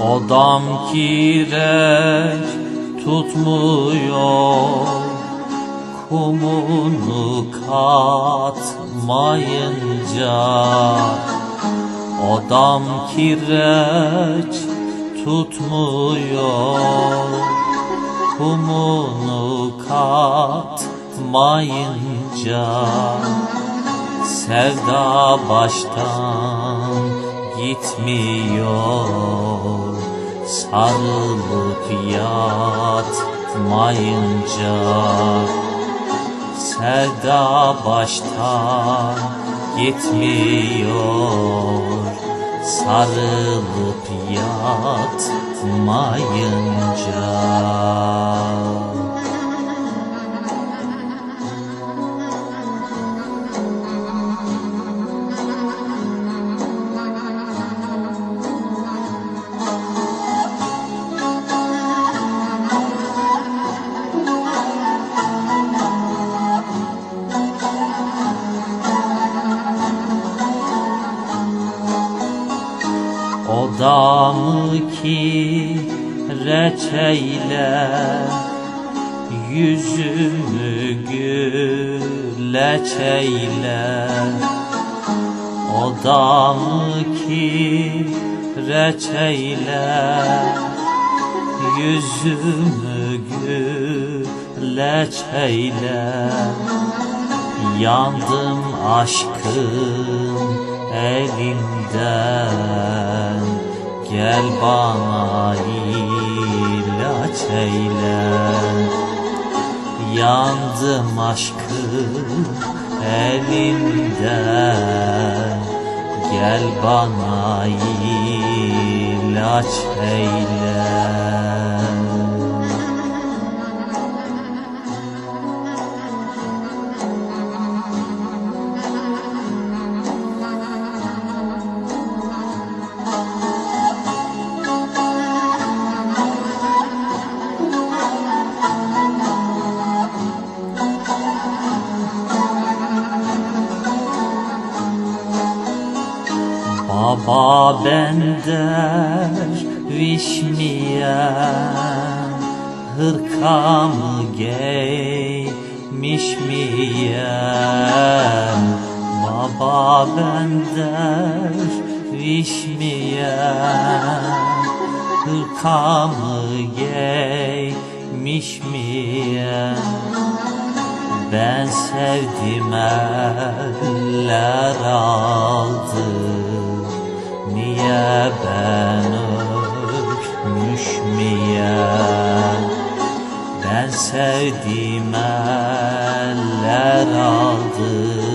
Adam kireç tutmuyor Kumunu katmayınca. Adam kireç tutmuyor Kumunu katmayınca. Sevda baştan gitmiyor Sarılıp yatmayınca Sevda baştan gitmiyor. Sarılıp yatmayınca O da mı ki reçeyle Yüzümü güleçeyle O da mı ki reçeyle Yüzümü güleçeyle Yandım aşkın elinden Gel bana ilaç eyle. Yandım aşkın elinden Gel bana ilaç eyle Baba bender vişmiye Hırkamı giymiş miyem? Baba bender vişmiye Hırkamı giymiş miyem? Ben sevdim eller Niye ben ölmüş miyem Ben sevdim eller aldı